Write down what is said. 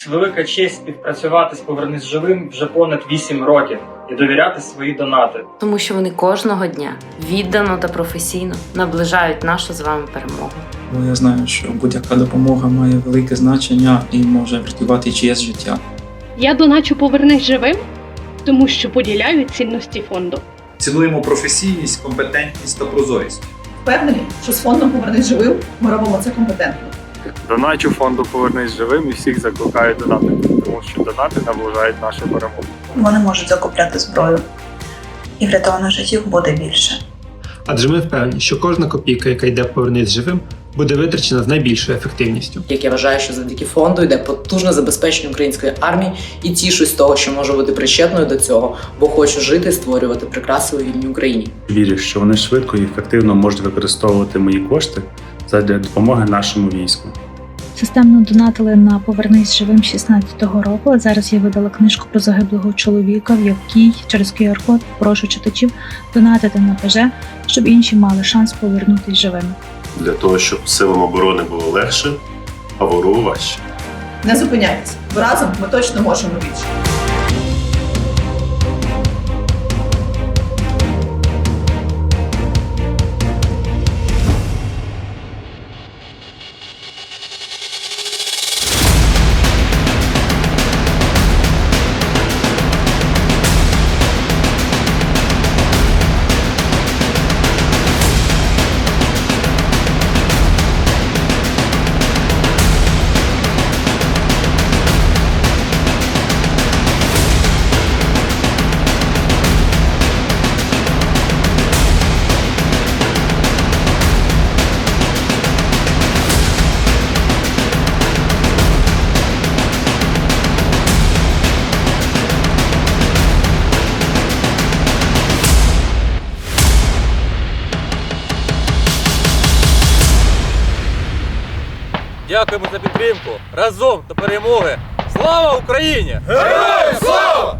Це велика честь співпрацювати з Повернись живим вже понад 8 років і довіряти свої донати. тому що вони кожного дня віддано та професійно наближають нашу з вами перемогу. Бо я знаю, що будь-яка допомога має велике значення і може врятувати чиєсь життя. Я доначу повернись живим, тому що поділяю цінності фонду. Цінуємо професійність, компетентність та прозорість. Впевнені, що з фондом Повернись живим ми робимо це компетентно. Доначу фонду Повернись живим і всіх закликаю донати, тому що донати наближають нашу перемогу. Вони можуть закупляти зброю, і врятованих життів буде більше. Адже ми впевнені, що кожна копійка, яка йде повернись живим, буде витрачена з найбільшою ефективністю. як я вважаю, що завдяки фонду йде потужне забезпечення української армії і тішусь того, що можу бути причетною до цього, бо хочу жити і створювати прикраси у вільній Україні. Вірю, що вони швидко і ефективно можуть використовувати мої кошти задля допомоги нашому війську. Системно донатили на Повернись живим 16-го року. А зараз я видала книжку про загиблого чоловіка, в якій через QR-код прошу читачів донатити на ПЖ, щоб інші мали шанс повернутись живими. Для того, щоб силам оборони було легше, а ворогу важче. Не зупиняйтесь, разом ми точно можемо більше. Дякуємо за підтримку. Разом до перемоги. Слава Україні! Героям слава!